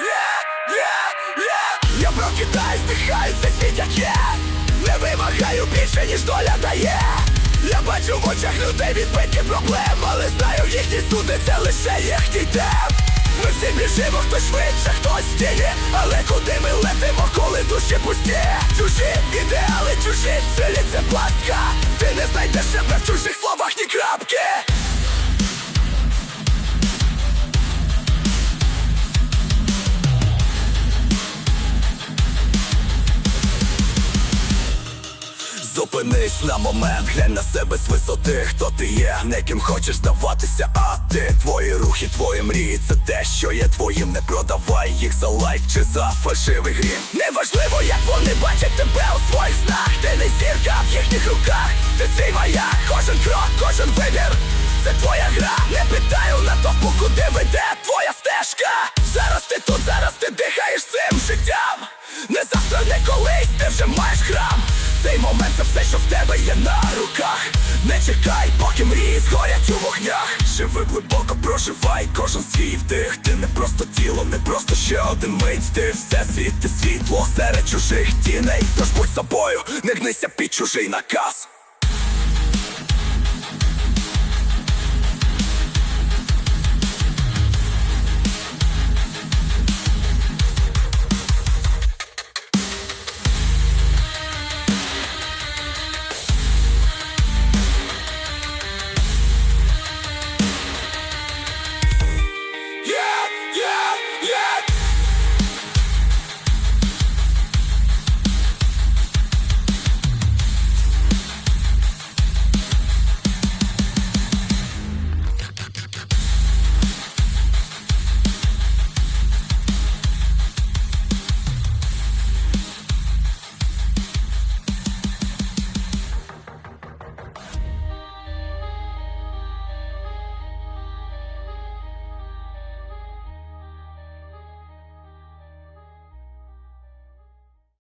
yeah, yeah. Я прокидаюсь, дихаю, це світ Не вимагаю більше, ніж доля дає Я бачу в очах людей відбитки проблем Але знаю, їхні суди це лише їхній темп Ми всі біжимо, хто швидше, хтось в тіні Але куди ми летимо, коли душі пусті? Чужі ідеали, чужі цілі, це пластка. Ти не знайдеш себе в чужих Зупинись на момент, глянь на себе з висоти, хто ти є, не ким хочеш здаватися, а ти твої рухи, твої мрії, це те, що є твоїм, не продавай їх за лайк чи за фальшивий грім. Неважливо, як вони бачать тебе у своїх снах, ти не зірка в їхніх руках, ти свій маяк, кожен крок, кожен вибір. Це твоя гра, не питаю на товпу, куди веде твоя Не не колись, ти вже маєш храм. Цей момент це все, що в тебе є на руках. Не чекай, поки мрії згорять у вогнях. Живи глибоко, проживай кожен свій вдих. Ти не просто тіло, не просто ще один мить. Ти все світ, ти світло серед чужих тіней. Тож будь собою, не гнися під чужий наказ.